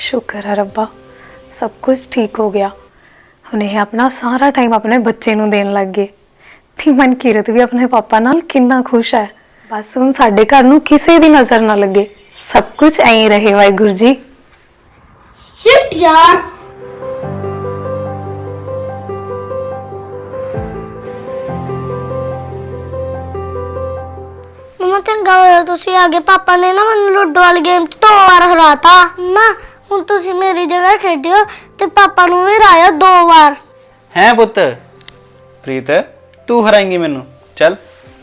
ਸ਼ੁਕਰ ਹੈ ਰੱਬਾ ਸਭ ਕੁਝ ਠੀਕ ਹੋ ਗਿਆ। ਹੁਣ ਇਹ ਆਪਣਾ ਸਾਰਾ ਟਾਈਮ ਆਪਣੇ ਬੱਚੇ ਨੂੰ ਦੇਣ ਲੱਗ ਗਏ। ਤੇ ਮਨਕੀਰਤ ਵੀ ਆਪਣੇ ਪਾਪਾ ਨਾਲ ਕਿੰਨਾ ਖੁਸ਼ ਹੈ। ਬਸ ਹੁਣ ਸਾਡੇ ਘਰ ਨੂੰ ਕਿਸੇ ਦੀ ਨਜ਼ਰ ਨਾ ਲੱਗੇ। ਸਭ ਕੁਝ ਐਂ ਰਹੇ ਵਾਹਿਗੁਰੂ ਜੀ। ਸ਼ਿਟ ਯਾਰ। ਮਮਾ ਚੰਗਾ ਹੋਇਆ ਤੁਸੀਂ ਆ ਗਏ। ਪਾਪਾ ਨੇ ਨਾ ਮੈਨੂੰ ਲੁੱਡੋ ਵਾਲੀ ਗੇਮ 'ਚ ਦੋ ਵਾਰ ਹਰਾਤਾ ਨਾ ਹੁਣ ਤੁਸੀਂ ਮੇਰੀ ਜਗ੍ਹਾ ਖੇਡਿਓ ਤੇ ਪਾਪਾ ਨੂੰ ਵੀ ਹਰਾਇਆ ਦੋ ਵਾਰ। ਹੈ ਪੁੱਤ? ਪ੍ਰੀਤ ਤੂੰ ਹਰਾਏਂਗੀ ਮੈਨੂੰ। ਚੱਲ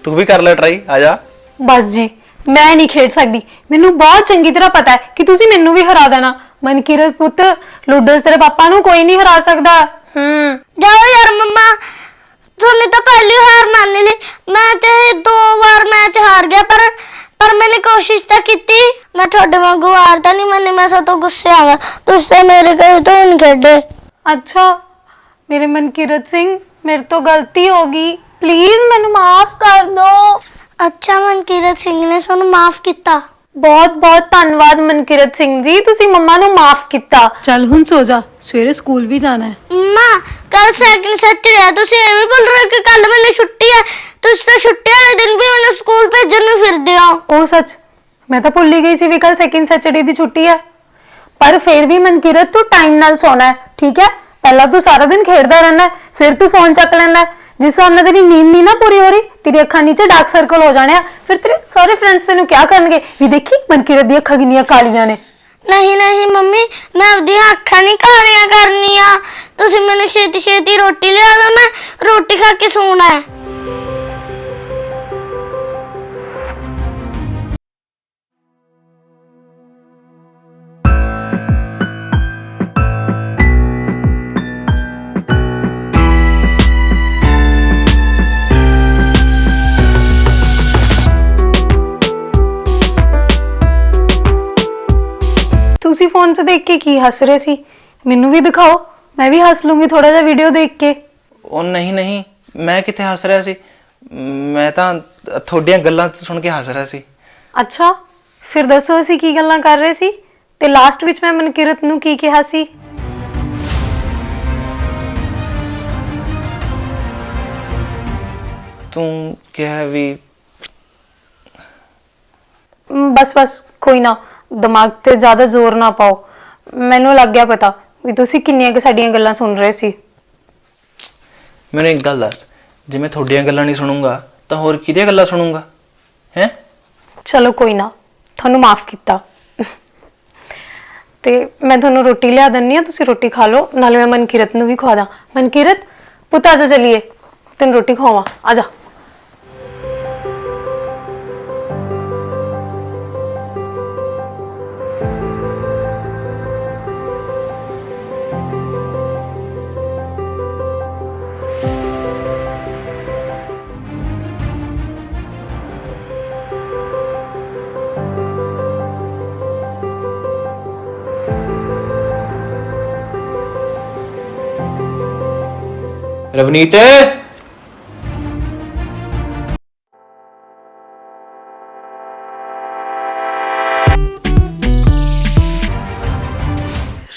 ਤੂੰ ਵੀ ਕਰ ਲੈ ਟਰਾਈ ਆ ਜਾ। ਬਸ ਜੀ ਮੈਂ ਨਹੀਂ ਖੇਡ ਸਕਦੀ। ਮੈਨੂੰ ਬਹੁਤ ਚੰਗੀ ਤਰ੍ਹਾਂ ਪਤਾ ਹੈ ਕਿ ਤੁਸੀਂ ਮੈਨੂੰ ਵੀ ਹਰਾ ਦੇਣਾ। ਮਨਕੀਰਤ ਪੁੱਤ ਲੁੱਡੋ ਤੇਰੇ ਪਾਪਾ ਨੂੰ ਕੋਈ ਨਹੀਂ ਹਰਾ ਸਕਦਾ। ਹੂੰ। ਜਾਓ ਯਾਰ ਮੰਮਾ। ਤੁਹਾਨੂੰ ਤਾਂ ਪਹਿਲੀ ਹਾਰ ਮੰਨ ਲਈ। ਮੈਂ ਤੇ ਦੋ ਵਾਰ ਮੈਚ ਹਾਰ ਗਿਆ ਪਰ ਪਰ ਮੈंने ਕੋਸ਼ਿਸ਼ ਤਾਂ ਕੀਤੀ। ਮੈਂ ਤੁਹਾਡੇ ਵਾਂਗੂ ਤੋਂ ਗੁੱਸੇ ਆ ਗਿਆ ਤੁਸੀਂ ਤਾਂ ਮੇਰੇ ਕਹੇ ਤੋਂ ਨਹੀਂ ਖੇਡੇ। ਅੱਛਾ ਮੇਰੇ ਮਨਕੀਰਤ ਸਿੰਘ ਮੇਰੇ ਤੋਂ ਗਲਤੀ ਹੋ ਗਈ। ਪਲੀਜ਼ ਮੈਨੂੰ ਮਾਫ ਕਰ ਦਿਓ ਅੱਛਾ ਮਨਕੀਰਤ ਸਿੰਘ ਨੇ ਸਾਨੂੰ ਮਾਫ ਕੀਤਾ। ਬਹੁਤ ਬਹੁਤ ਧੰਨਵਾਦ ਮਨਕੀਰਤ ਸਿੰਘ ਜੀ ਤੁਸੀਂ ਮੰਮਾ ਨੂੰ ਮਾਫ ਕੀਤਾ। ਚੱਲ ਹੁਣ ਸੋ ਜਾ ਸਵੇਰੇ ਸਕੂਲ ਵੀ ਜਾਣਾ ਹੈ। ਮਾਂ ਕੱਲ ਸੈਕਿੰਡ ਸੈਟਰਡੇ ਹੈ ਤੁਸੀਂ ਐਵੇਂ ਬੋਲ ਰਹੇ ਹੋ ਕਿ ਕੱਲ ਮੈਨੂੰ ਛੁੱਟੀ ਹੈ। ਤੁਸੀਂ ਤਾਂ ਛੁੱਟੀ ਵਾਲੇ ਦਿਨ ਵੀ ਮੈਨੂੰ ਸਕੂਲ ਭੇਜਣ ਨੂੰ ਫਿਰਦੇ ਹੋ। ਉਹ ਸੱਚ ਮੈਂ ਤਾਂ ਭੁੱਲ ਹੀ ਗਈ ਸੀ ਵੀ ਕੱਲ ਸੈਕਿੰਡ ਸੈਚਰਡੇ ਦੀ ਛੁੱਟੀ ਹੈ। ਪਰ ਫਿਰ ਵੀ ਮਨਕੀਰਤ ਤੂੰ ਟਾਈਮ ਨਾਲ ਸੋਣਾ ਹੈ ਠੀਕ ਹੈ? ਪਹਿਲਾਂ ਤੂੰ ਸਾਰਾ ਦਿਨ ਖੇਡਦਾ ਰਹਿਣਾ ਹੈ, ਫਿਰ ਤੂੰ ਫੋਨ ਚੱਕ ਲੈਣਾ ਹੈ। ਜਿਸ ਹਿਸਾਬ ਨਾਲ ਤੇਰੀ ਨੀਂਦ ਨਹੀਂ ਨਾ ਪੂਰੀ ਹੋ ਰਹੀ ਤੇਰੀ ਅੱਖਾਂ ਨੀਚੇ ਡਾਰਕ ਸਰਕਲ ਹੋ ਜਾਣੇ ਆ ਫਿਰ ਤੇਰੇ ਸਾਰੇ ਫਰੈਂਡਸ ਤੈਨੂੰ ਕਿਆ ਕਰਨਗੇ? ਵੀ ਦੇਖੀ ਮਨਕਿਰਤ ਦੀਆਂ ਅੱਖਾਂ ਕਿੰਨੀਆਂ ਕਾਲੀਆਂ ਨੇ। ਨਹੀਂ ਨਹੀਂ ਮੰਮੀ ਮੈਂ ਆਪਦੀਆਂ ਅੱਖਾਂ ਨਹੀਂ ਕਾਲੀਆਂ ਕਰਨੀਆਂ। ਤੁਸੀਂ ਮੈਨੂੰ ਛੇਤੀ ਛੇਤੀ ਰੋਟੀ ਲਿਆ ਦਿਓ ਮੈਂ ਰੋਟੀ ਖਾ ਕੇ ਸੌਣਾ ਹੈ। ਤੁਸੀਂ ਫੋਨ 'ਚ ਦੇਖ ਕੇ ਕੀ ਹੱਸ ਰਹੇ ਸੀ? ਮੈਨੂੰ ਵੀ ਦਿਖਾਓ ਮੈਂ ਵੀ ਹੱਸ ਲੂੰਗੀ ਥੋੜਾ ਜਿਹਾ ਵੀਡੀਓ ਦੇਖ ਕੇ। ਉਹ ਨਹੀਂ ਨਹੀਂ ਮੈਂ ਕਿੱਥੇ ਹੱਸ ਰਿਹਾ ਸੀ? ਮੈਂ ਤਾਂ ਤੁਹਾਡੀਆਂ ਗੱਲਾਂ ਸੁਣ ਕੇ ਹੱਸ ਰਿਹਾ ਸੀ। ਅੱਛਾ ਫਿਰ ਦੱਸੋ ਅਸੀਂ ਕੀ ਗੱਲਾਂ ਕਰ ਰਹੇ ਸੀ? ਤੇ ਲਾਸਟ ਵਿੱਚ ਮੈਂ ਮਨਕੀਰਤ ਨੂੰ ਕੀ ਕਿਹਾ ਸੀ? ਤੂੰ ਕਿਹਾ ਵੀ ਮ, ਬਸ ਬਸ ਕੋਈ ਨਾ। ਦਿਮਾਗ ਤੇ ਜ਼ਿਆਦਾ ਜ਼ੋਰ ਨਾ ਪਾਓ। ਮੈਨੂੰ ਲੱਗ ਗਿਆ ਪਤਾ ਵੀ ਤੁਸੀਂ ਕਿੰਨੀਆਂ ਕੁ ਸਾਡੀਆਂ ਗੱਲਾਂ ਸੁਣ ਰਹੇ ਸੀ। ਮੈਨੂੰ ਇੱਕ ਗੱਲ ਦੱਸ ਜੇ ਮੈਂ ਤੁਹਾਡੀਆਂ ਗੱਲਾਂ ਨਹੀਂ ਸੁਣੂੰਗਾ ਤਾਂ ਹੋਰ ਕਿਹਦੀਆਂ ਗੱਲਾਂ ਸੁਣੂੰਗਾ? ਹੈ? ਚਲੋ ਕੋਈ ਨਾ ਤੁਹਾਨੂੰ ਮਾਫ ਕੀਤਾ। ਤੇ ਮੈਂ ਤੁਹਾਨੂੰ ਰੋਟੀ ਲਿਆ ਦਿੰਨੀ ਆ ਤੁਸੀਂ ਰੋਟੀ ਖਾ ਲਓ ਨਾਲੇ ਮੈਂ ਮਨਕੀਰਤ ਨੂੰ ਵੀ ਖਵਾ ਦਾਂ। ਮਨਕੀਰਤ ਪੁੱਤ ਆ ਜਾ ਚਲੀਏ ਤੈਨੂੰ ਰੋਟੀ ਖਵਾਵਾਂ ਆ ਰਵਨੀਤ।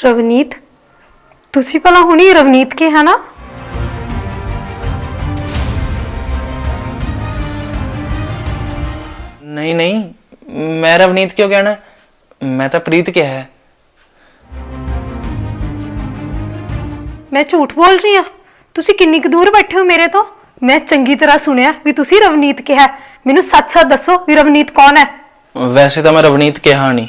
ਰਵਨੀਤ ਤੁਸੀਂ ਭਲਾ ਹੁਣੀ ਰਵਨੀਤ ਕੇ ਹੈ ਨਾ? ਨਹੀਂ ਨਹੀਂ ਮੈਂ ਰਵਨੀਤ ਕਿਉਂ ਕਹਿਣਾ? ਮੈਂ ਤਾਂ ਪ੍ਰੀਤ ਕਿਹਾ ਹੈ। ਮੈਂ ਝੂਠ ਬੋਲ ਰਹੀ ਹਾਂ? ਤੁਸੀਂ ਕਿੰਨੀ ਕੁ ਦੂਰ ਬੈਠੇ ਹੋ ਮੇਰੇ ਤੋਂ? ਮੈਂ ਚੰਗੀ ਤਰ੍ਹਾਂ ਸੁਣਿਆ ਵੀ ਤੁਸੀਂ ਰਵਨੀਤ ਕਿਹਾ ਮੈਨੂੰ ਸੱਚ-ਸੱਚ ਦੱਸੋ ਵੀ ਰਵਨੀਤ ਕੌਣ ਹੈ? ਵੈਸੇ ਤਾਂ ਮੈਂ ਰਵਨੀਤ ਕਿਹਾ ਨਹੀਂ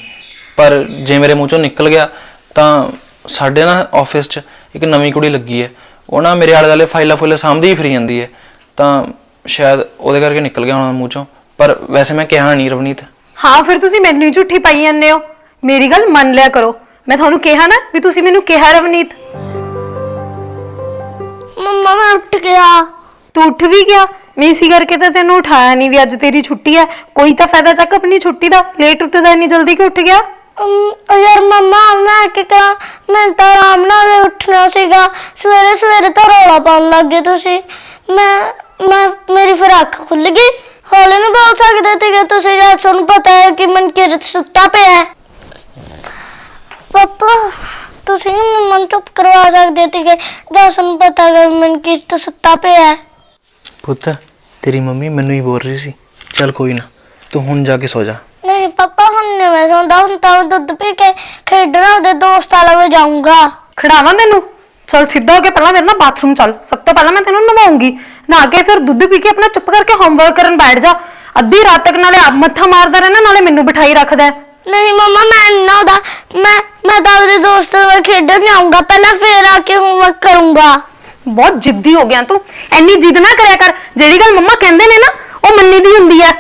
ਪਰ ਜੇ ਮੇਰੇ ਮੂੰਹ ਚੋਂ ਨਿਕਲ ਗਿਆ ਤਾਂ ਸਾਡੇ ਨਾ ਆਫਿਸ 'ਚ ਇੱਕ ਨਵੀਂ ਕੁੜੀ ਲੱਗੀ ਹੈ। ਉਹ ਨਾ ਮੇਰੇ ਆਲੇ ਦੁਆਲੇ ਫਾਈਲਾਂ ਫੁੱਲਾਂ ਸਾਂਭਦੀ ਹੀ ਫਿਰੀ ਜਾਂਦੀ ਹੈ। ਤਾਂ ਸ਼ਾਇਦ ਉਹਦੇ ਕਰਕੇ ਨਿਕਲ ਗਿਆ ਹੋਣਾ ਮੂੰਹ ਚੋਂ ਪਰ ਵੈਸੇ ਮੈਂ ਕਿਹਾ ਨਹੀਂ ਰਵਨੀਤ। ਹਾਂ ਫਿਰ ਤੁਸੀਂ ਮੈਨੂੰ ਹੀ ਝੂਠੀ ਪਾਈ ਜਾਂਦੇ ਹੋ। ਮੇਰੀ ਗੱਲ ਮੰਨ ਲਿਆ ਕਰੋ। ਮੈਂ ਤੁਹਾਨੂੰ ਕਿਹਾ ਨਾ ਵੀ ਤੁਸੀਂ ਮੈਨੂੰ ਕਿਹਾ ਰਵਨੀਤ। ਮੰਮਾ ਮੈਂ ਉੱਠ ਗਿਆ। ਤੂੰ ਉੱਠ ਵੀ ਗਿਆ? ਮੈਂ ਇਸੀ ਕਰਕੇ ਤਾਂ ਤੈਨੂੰ ਉਠਾਇਆ ਨਹੀਂ ਵੀ ਅੱਜ ਤੇਰੀ ਛੁੱਟੀ ਹੈ। ਕੋਈ ਤਾਂ ਫਾਇਦਾ ਚੱਕ ਆਪਣੀ ਛੁੱਟੀ ਦਾ। ਲੇਟ ਉੱਠਦਾ ਇੰਨੀ ਜਲਦੀ ਕਿ ਉੱਠ ਗਿਆ? ਅਮ, ਉਹ ਯਾਰ ਮੰਮਾ ਮੈਂ ਕੀ ਕਰਾਂ। ਮੈਂ ਤਾਂ ਆਰਾਮ ਨਾਲ ਹੀ ਉੱਠਣਾ ਸੀਗਾ। ਸਵੇਰੇ ਸਵੇਰੇ ਤਾਂ ਰੌਲਾ ਪਾਉਣ ਲੱਗ ਗਏ ਤੁਸੀਂ। ਮੈਂ ਮੈਂ ਮੇਰੀ ਫਿਰ ਅੱਖ ਖੁੱਲ ਗਈ। ਹੌਲੇ ਨੂੰ ਬੋਲ ਸਕਦੇ ਸੀਗੇ ਤੁਸੀਂ ਜਦ ਤੁਹਾਨੂੰ ਪਤਾ ਹੈ ਕਿ ਮਨਕੀਰਤ ਸੁੱਤਾ ਪਿਆ ਹੈ। ਪਾਪਾ ਤੁਸੀਂ ਨੀ ਮੰਮਾ ਨੂੰ ਚੁੱਪ ਕਰਵਾ ਸਕਦੇ ਸੀਗੇ। ਜਸ ਨੂੰ ਪਤਾ ਕਰ ਮਨ ਕੀ ਤਾਂ ਸੁੱਤਾ ਪਿਆ ਹੈ। ਪੁੱਤ ਤੇਰੀ ਮੰਮੀ ਮੈਨੂੰ ਹੀ ਬੋਲ ਰਹੀ ਸੀ। ਚੱਲ ਕੋਈ ਨਾ ਤੂੰ ਹੁਣ ਜਾ ਕੇ ਸੋ ਜਾ। ਨਹੀਂ ਪਾਪਾ ਹੁਣ ਨਹੀਂ ਮੈਂ ਸੌਂਦਾ। ਹੁਣ ਤਾਂ ਮੈਂ ਦੁੱਧ ਪੀ ਕੇ ਖੇਡਣਾ ਉਹਦੇ ਦੋਸਤਾਂ ਨਾਲ ਜਾਊਂਗਾ। ਖੜਾਵਾਂ ਤੈਨੂੰ? ਚਲ ਸਿੱਧਾ ਹੋ ਕੇ ਪਹਿਲਾਂ ਮੇਰੇ ਨਾਲ ਬਾਥਰੂਮ ਚੱਲ। ਸਭ ਤੋਂ ਪਹਿਲਾਂ ਮੈਂ ਤੈਨੂੰ ਨਵਾਉਂਗੀ। ਨਹਾ ਕੇ ਫਿਰ ਦੁੱਧ ਪੀ ਕੇ ਆਪਣਾ ਚੁੱਪ ਕਰਕੇ ਹੋਮਵਰਕ ਕਰਨ ਬੈਠ ਜਾ। ਅੱਧੀ ਰਾਤ ਤੱਕ ਨਾਲੇ ਆਪ ਮੱਥਾ ਮਾਰਦਾ ਰਹਿਣਾ ਨਾਲੇ ਮੈਨੂੰ ਬਿਠਾਈ ਰੱਖਦਾ ਹੈ। ਨਹੀਂ ਮਮਾ ਮੈਂ ਨਾ ਉਹਦਾ ਮੈਂ ਮੈਂ ਤਾਂ ਉਹਦੇ ਦੋਸਤਾਂ ਨਾਲ ਖੇਡਣ ਜਾਊਂਗਾ ਪਹਿਲਾਂ ਫੇਰ ਆ ਕੇ ਹੋਮਵਰਕ ਕਰੂੰਗਾ। ਬਹੁਤ ਜਿੱਦੀ ਹੋ ਗਿਆ ਤੂੰ। ਐਨੀ ਜਿੱਦ ਨਾ ਕਰਿਆ ਕਰ। ਜਿਹੜੀ ਗੱਲ ਮੰਮਾ ਕਹਿੰਦੇ ਨੇ ਨਾ ਉਹ ਮੰਨੀ ਦੀ ਹੁੰਦੀ ਹੈ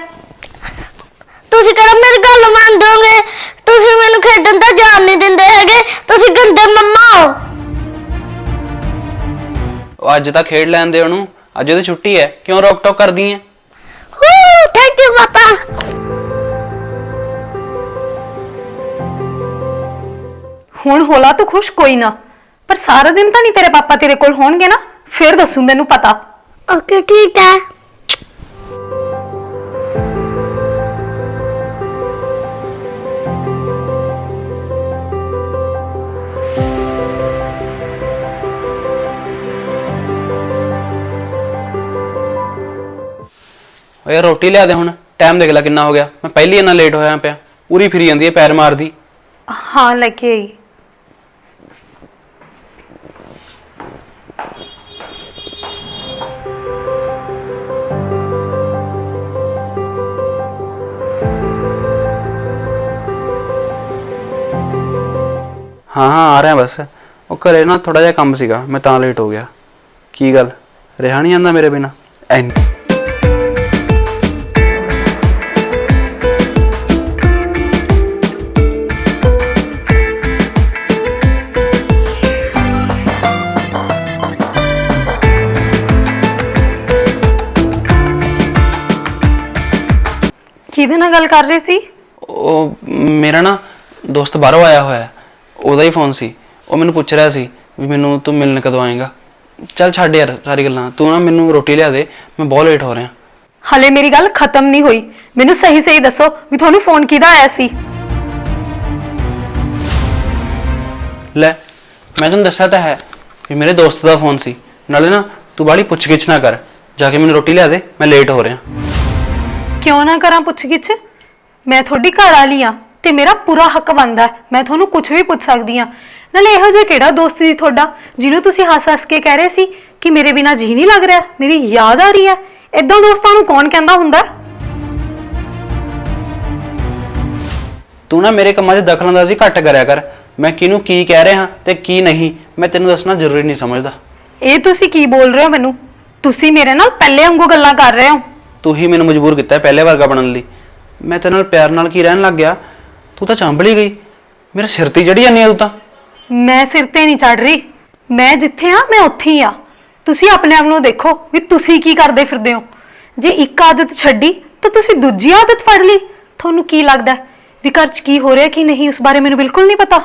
ਤੁਸੀਂ ਕਿਹੜਾ ਮੇਰੀ ਗੱਲ ਮੰਨਦੋਗੇ? ਤੁਸੀਂ ਮੈਨੂੰ ਖੇਡਣ ਤਾਂ ਜਾਣ ਨਹੀਂ ਦਿੰਦੇ ਹੈਗੇ। ਤੁਸੀਂ ਗੰਦੇ ਮੰਮਾ ਹੋ। ਉਹ ਅੱਜ ਤਾਂ ਖੇਡ ਲੈਂਦੇ ਉਹਨੂੰ। ਅੱਜ ਉਹਦੀ ਛੁੱਟੀ ਹੈ। ਕਿਉਂ ਰੋਕ ਟੋਕ ਕਰਦੀ ਹੈ ਹੂ ਥੈਂਕ ਯੂ ਪਾਪਾ। ਹੁਣ ਹੋਲਾ ਤੂੰ ਖੁਸ਼ ਕੋਈ ਨਾ। ਪਰ ਸਾਰਾ ਦਿਨ ਤਾਂ ਨਹੀਂ ਤੇਰੇ ਪਾਪਾ ਤੇਰੇ ਕੋਲ ਹੋਣਗੇ ਨਾ। ਫਿਰ ਦੱਸੂ ਤੈਨੂੰ ਪਤਾ। ਓਕੇ ਠੀਕ ਹੈ। ਓਏ ਰੋਟੀ ਲਿਆ ਦੇ ਹੁਣ। ਟਾਈਮ ਦੇਖ ਲੈ ਕਿੰਨਾ ਹੋ ਗਿਆ। ਮੈਂ ਪਹਿਲੀ ਇੰਨਾ ਲੇਟ ਹੋਇਆ ਪਿਆ। ਪੂਰੀ ਫਿਰੀ ਜਾਂਦੀ ਹੈ ਪੈਰ ਮਾਰਦੀ। ਹਾਂ ਲੈ ਕੇ ਆਈ। ਹਾਂ ਹਾਂ ਆ ਰਿਹਾ ਬਸ। ਉਹ ਘਰੇ ਨਾ ਥੋੜਾ ਜਿਹਾ ਕੰਮ ਸੀਗਾ ਮੈਂ ਤਾਂ ਲੇਟ ਹੋ ਗਿਆ। ਕੀ ਗੱਲ? ਰਿਹਾ ਨਹੀਂ ਜਾਂਦਾ ਮੇਰੇ ਬਿਨਾ? ਐਨ ਕਿਹਦੇ ਨਾਲ ਗੱਲ ਕਰ ਰਹੇ ਸੀ? ਉਹ ਮੇਰਾ ਨਾ ਦੋਸਤ ਬਾਹਰੋਂ ਆਇਆ ਹੋਇਆ। ਹੈ। ਉਹਦਾ ਹੀ ਫੋਨ ਸੀ। ਉਹ ਮੈਨੂੰ ਪੁੱਛ ਰਿਹਾ ਸੀ ਵੀ ਮੈਨੂੰ ਤੂੰ ਮਿਲਣ ਕਦੋਂ ਆਏਗਾ? ਚੱਲ ਛੱਡ ਯਾਰ ਸਾਰੀ ਗੱਲਾਂ। ਤੂੰ ਨਾ ਮੈਨੂੰ ਰੋਟੀ ਲਿਆ ਦੇ ਮੈਂ ਬਹੁਤ ਲੇਟ ਹੋ ਰਿਹਾ। ਹਲੇ ਮੇਰੀ ਗੱਲ ਖਤਮ ਨਹੀਂ ਹੋਈ। ਮੈਨੂੰ ਸਹੀ ਸਹੀ ਦੱਸੋ ਵੀ ਤੁਹਾਨੂੰ ਫੋਨ ਕਿਹਦਾ ਆਇਆ ਸੀ? ਲੈ ਮੈਂ ਤੈਨੂੰ ਦੱਸਿਆ ਤਾਂ ਹੈ ਵੀ ਮੇਰੇ ਦੋਸਤ ਦਾ ਫੋਨ ਸੀ। ਨਾਲੇ ਨਾ ਤੂੰ ਬਾੜੀ ਪੁੱਛ ਗਿੱਛ ਨਾ ਕਰ। ਜਾ ਕੇ ਮੈਨੂੰ ਰੋਟੀ ਲਿਆ ਦੇ ਮੈਂ ਲੇਟ ਹੋ ਰਿਹਾ। ਕਿਉਂ ਨਾ ਕਰਾਂ ਪੁੱਛ ਗਿੱਛ ਮੈਂ ਤੁਹਾਡੀ ਘਰ ਵਾਲੀ ਆ ਤੇ ਮੇਰਾ ਪੂਰਾ ਹੱਕ ਬਣਦਾ ਹੈ। ਮੈਂ ਤੁਹਾਨੂੰ ਕੁਝ ਵੀ ਪੁੱਛ ਸਕਦੀ ਆ ਨਾਲੇ ਇਹੋ ਜਿਹਾ ਕਿਹੜਾ ਦੋਸਤ ਸੀ ਤੁਹਾਡਾ ਜਿਹਨੂੰ ਤੁਸੀਂ ਹੱਸ-ਹੱਸ ਕੇ ਕਹਿ ਰਹੇ ਸੀ ਕਿ ਮੇਰੇ ਬਿਨਾ ਜੀ ਨਹੀਂ ਲੱਗ ਰਿਹਾ ਮੇਰੀ ਯਾਦ ਆ ਰਹੀ ਹੈ? ਇਦਾਂ ਦੋਸਤਾਂ ਨੂੰ ਕੌਣ ਕਹਿੰਦਾ ਹੁੰਦਾ? ਤੂੰ ਨਾ ਮੇਰੇ ਕੰਮਾਂ 'ਚ ਦਖਲਅੰਦਾਜ਼ੀ ਘੱਟ ਕਰਿਆ ਕਰ। ਮੈਂ ਕਿਹਨੂੰ ਕੀ ਕਹਿ ਰਿਹਾ ਤੇ ਕੀ ਨਹੀਂ ਮੈਂ ਤੈਨੂੰ ਦੱਸਣਾ ਜ਼ਰੂਰੀ ਨਹੀਂ ਸਮਝਦਾ। ਇਹ ਤੁਸੀਂ ਕੀ ਬੋਲ ਰਹੇ ਹੋ ਮੈਨੂੰ? ਤੁਸੀਂ ਮੇਰੇ ਨਾਲ ਪਹਿਲੇ ਵਾਂਗੂ ਗੱਲਾਂ ਕਰ ਰਹੇ ਹੋ। ਤੂੰ ਹੀ ਮੈਨੂੰ ਮਜਬੂਰ ਕੀਤਾ ਹੈ ਪਹਿਲੇ ਵਰਗਾ ਬਣਨ ਲਈ। ਮੈਂ ਤੇਰੇ ਨਾਲ ਪਿਆਰ ਨਾਲ ਕੀ ਰਹਿਣ ਲੱਗ ਗਿਆ? ਤੂੰ ਤਾਂ ਚੰਬਲੀ ਗਈ। ਮੇਰੇ ਸਿਰ ਤੇ ਜੜੀ ਜਾਂਦੀ ਆ ਤੂੰ ਤਾਂ। ਮੈਂ ਸਿਰ ਤੇ ਨਹੀਂ ਚੜ ਰਹੀ। ਮੈਂ ਜਿੱਥੇ ਆ ਮੈਂ ਉੱਥੇ ਹੀ ਆ। ਤੁਸੀਂ ਆਪਣੇ ਆਪ ਨੂੰ ਦੇਖੋ ਵੀ ਤੁਸੀਂ ਕੀ ਕਰਦੇ ਫਿਰਦੇ ਹੋ। ਜੇ ਇੱਕ ਆਦਤ ਛੱਡੀ ਤਾਂ ਤੁਸੀਂ ਦੂਜੀ ਆਦਤ ਫੜ ਲਈ। ਤੁਹਾਨੂੰ ਕੀ ਲੱਗਦਾ ਹੈ ਵੀ ਘਰ 'ਚ ਕੀ ਹੋ ਰਿਹਾ ਕੀ ਨਹੀਂ ਉਸ ਬਾਰੇ ਮੈਨੂੰ ਬਿਲਕੁਲ ਨਹੀਂ ਪਤਾ।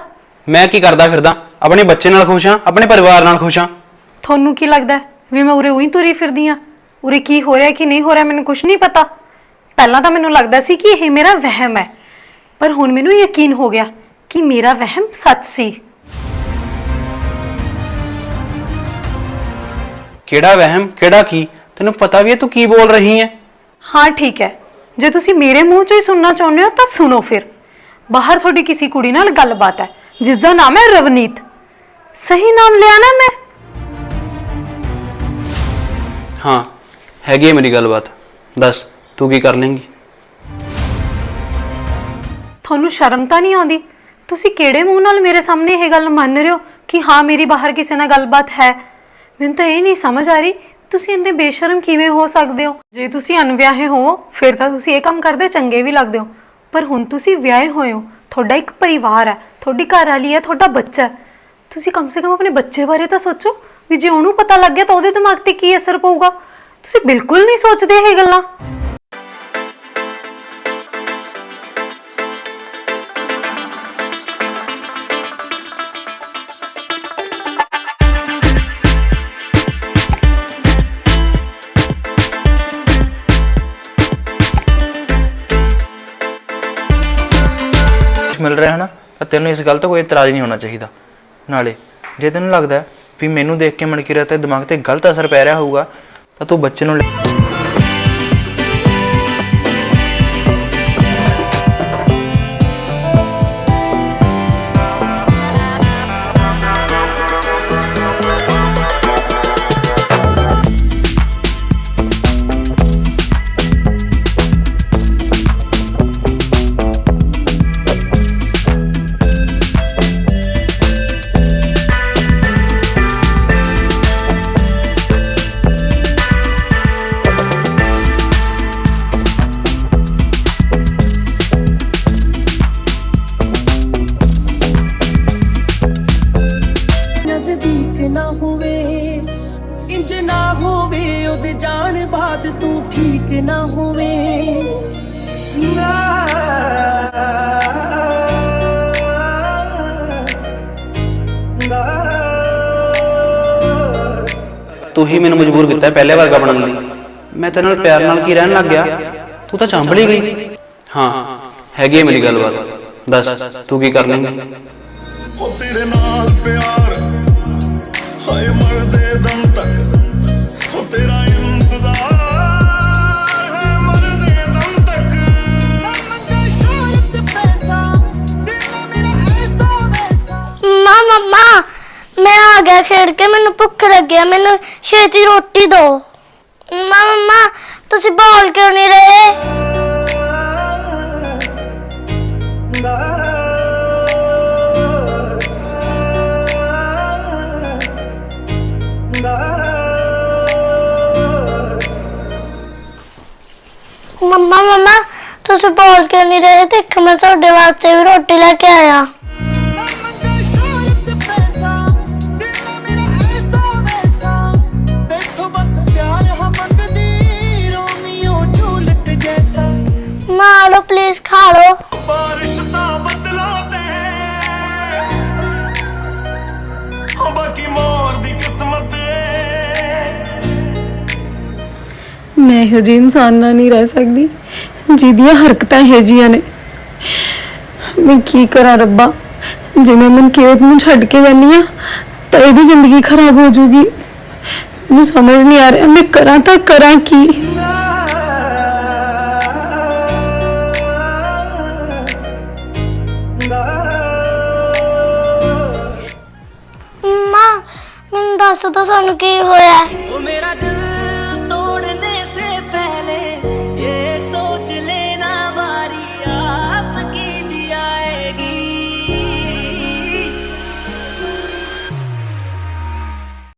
ਮੈਂ ਕੀ ਕਰਦਾ ਫਿਰਦਾ? ਆਪਣੇ ਬੱਚੇ ਨਾਲ ਖੁਸ਼ ਹਾਂ ਆਪਣੇ ਪਰਿਵਾਰ ਨਾਲ ਖੁਸ਼ ਹਾਂ। ਤੁਹਾਨੂੰ ਕੀ ਲੱਗਦਾ ਹੈ ਵੀ ਮੈਂ ਉਰੇ ਉਹੀ ਤੁਰੀ ਫਿਰਦੀ ਆ ਉਰੇ ਕੀ ਹੋ ਰਿਹਾ ਕੀ ਨਹੀਂ ਹੋ ਰਿਹਾ ਮੈਨੂੰ ਕੁਝ ਨਹੀਂ ਪਤਾ। ਪਹਿਲਾਂ ਤਾਂ ਮੈਨੂੰ ਲੱਗਦਾ ਸੀ ਕਿ ਇਹ ਮੇਰਾ ਵਹਿਮ ਹੈ। ਪਰ ਹੁਣ ਮੈਨੂੰ ਯਕੀਨ ਹੋ ਗਿਆ ਕਿ ਮੇਰਾ ਵਹਿਮ ਸੱਚ ਸੀ। ਕਿਹੜਾ ਵਹਿਮ ਕਿਹੜਾ ਕੀ? ਤੈਨੂੰ ਪਤਾ ਵੀ ਹੈ ਤੂੰ ਕੀ ਬੋਲ ਰਹੀ ਹੈ? ਹਾਂ ਠੀਕ ਹੈ। ਜੇ ਤੁਸੀਂ ਮੇਰੇ ਮੂੰਹ ਚੋਂ ਹੀ ਸੁਣਨਾ ਚਾਹੁੰਦੇ ਹੋ ਤਾਂ ਸੁਣੋ ਫਿਰ। ਬਾਹਰ ਤੁਹਾਡੀ ਕਿਸੇ ਕੁੜੀ ਨਾਲ ਗੱਲਬਾਤ ਹੈ ਜਿਸ ਦਾ ਨਾਮ ਹੈ ਰਵਨੀਤ। ਸਹੀ ਨਾਮ ਲਿਆ ਨਾ ਮੈਂ? ਹਾਂ ਹੈਗੀ ਹੈ ਮੇਰੀ ਗੱਲਬਾਤ। ਦੱਸ ਤੂੰ ਕੀ ਕਰ ਲੇਂਗੀ? ਤੁਹਾਨੂੰ ਸ਼ਰਮ ਤਾਂ ਨਹੀਂ ਆਉਂਦੀ? ਤੁਸੀਂ ਕਿਹੜੇ ਮੂੰਹ ਨਾਲ ਮੇਰੇ ਸਾਹਮਣੇ ਇਹ ਗੱਲ ਮੰਨ ਰਹੇ ਹੋ ਕਿ ਹਾਂ, ਮੇਰੀ ਬਾਹਰ ਕਿਸੇ ਨਾਲ ਗੱਲਬਾਤ ਹੈ? ਮੈਨੂੰ ਤਾਂ ਇਹ ਨਹੀਂ ਸਮਝ ਆ ਰਹੀ, ਤੁਸੀਂ ਇੰਨੇ ਬੇਸ਼ਰਮ ਕਿਵੇਂ ਹੋ ਸਕਦੇ ਹੋ? ਜੇ ਤੁਸੀਂ ਅਨਵਿਆਹੇ ਹੋ, ਫਿਰ ਤਾਂ ਤੁਸੀਂ ਇਹ ਕੰਮ ਕਰਦੇ ਚੰਗੇ ਵੀ ਲੱਗਦੇ ਹੋ। ਪਰ ਹੁਣ ਤੁਸੀਂ ਵਿਆਹੇ ਹੋਏ ਹੋ, ਤੁਹਾਡਾ ਇੱਕ ਪਰਿਵਾਰ ਹੈ, ਤੁਹਾਡੀ ਘਰ ਵਾਲੀ ਹੈ, ਤੁਹਾਡਾ ਬੱਚਾ ਹੈ। ਤੁਸੀਂ ਕਮ ਸੇ ਕਮ ਆਪਣੇ ਬੱਚੇ ਬਾਰੇ ਤਾਂ ਸੋਚੋ, ਵੀ ਜੇ ਉਹਨੂੰ ਪਤਾ ਲੱਗ ਗਿਆ ਤਾਂ ਉਹਦੇ ਦਿਮਾਗ ਤੇ ਕੀ ਅਸਰ ਪਊਗਾ? ਤੁਸੀਂ ਬਿਲਕੁਲ ਨਹੀਂ ਸੋਚਦੇ ਇਹ ਗੱਲਾਂ। ਤੈਨੂੰ ਇਸ ਗੱਲ ਤੋਂ ਕੋਈ ਇਤਰਾਜ਼ ਨਹੀਂ ਹੋਣਾ ਚਾਹੀਦਾ। ਨਾਲੇ, ਜੇ ਤੈਨੂੰ ਲੱਗਦਾ ਹੈ ਵੀ ਮੈਨੂੰ ਦੇਖ ਕੇ ਮਨਕਿਰਤ ਦੇ ਦਿਮਾਗ ਤੇ ਗਲਤ ਅਸਰ ਪੈ ਰਿਹਾ ਹੋਊਗਾ, ਤਾਂ ਤੂੰ ਬੱਚੇ ਨੂੰ ਲੈ- ਤੂੰ ਹੀ ਮੈਨੂੰ ਮਜਬੂਰ ਕੀਤਾ ਪਹਿਲੇ ਵਰਗਾ ਬਣਨ ਲਈ। ਮੈਂ ਤੇਰੇ ਨਾਲ ਪਿਆਰ ਨਾਲ ਕੀ ਰਹਿਣ ਲੱਗ ਗਿਆ? ਤੂੰ ਤਾਂ ਚੰਬਲੀ ਗਈ। ਹਾਂ, ਹੈਗੀ ਹੈ ਮੇਰੀ ਗੱਲਬਾਤ। ਦੱਸ, ਤੂੰ ਕੀ ਕਰਨੀ? ਹੈ ਹੋ ਤੇਰੇ ਨਾਲ ਪਿਆਰ, ਹਾਏ ਮਰਦੇ ਗਿਆ ਖੇਡ ਕੇ, ਮੈਨੂੰ ਭੁੱਖ ਲੱਗਿਆ ਮੈਨੂੰ ਛੇਤੀ ਰੋਟੀ ਦਿਓ ਮਾਂ ਮੰਮਾ, ਤੁਸੀਂ ਬੋਲ ਕਿਉਂ ਨਹੀਂ ਰਹੇ? ਮੰਮਾ ਮੰਮਾ, ਤੁਸੀਂ ਬੋਲ ਕਿਉਂ ਨਹੀਂ ਰਹੇ? ਦੇਖ, ਮੈਂ ਤੁਹਾਡੇ ਵਾਸਤੇ ਵੀ ਰੋਟੀ ਲੈ ਕੇ ਆਇਆ। ਮਾਂ ਲੋ ਪਲੀਜ਼ ਖਾ ਲੋ ਬਾਰਿਸ਼ ਦਾ ਬਦਲਾ ਤੇ ਹੋ ਬਾਕੀ ਮੋਰ ਦੀ ਕਿਸਮਤ ਏ। ਮੈਂ ਇਹੋ ਜਿਹੀ ਇਨਸਾਨ ਨਾਲ ਨਹੀਂ ਰਹਿ ਸਕਦੀ ਜਿਹਦੀਆਂ ਹਰਕਤਾਂ ਇਹੋ ਜਿਹੀਆਂ ਨੇ। ਮੈਂ ਕੀ ਕਰਾਂ ਰੱਬਾ? ਜੇ ਮੈਂ ਮਨਕੀਰਤ ਨੂੰ ਛੱਡ ਕੇ ਜਾਂਦੀ ਆ ਤਾਂ ਇਹਦੀ ਜ਼ਿੰਦਗੀ ਖਰਾਬ ਹੋ ਜਾਊਗੀ। ਮੈਨੂੰ ਸਮਝ ਨਹੀਂ ਆ ਰਿਹਾ ਮੈਂ ਕਰਾਂ ਤਾਂ ਕਰਾਂ ਕੀ? ਦੱਸ ਦੋ ਸਾਨੂੰ ਕੀ ਹੋਇਆ?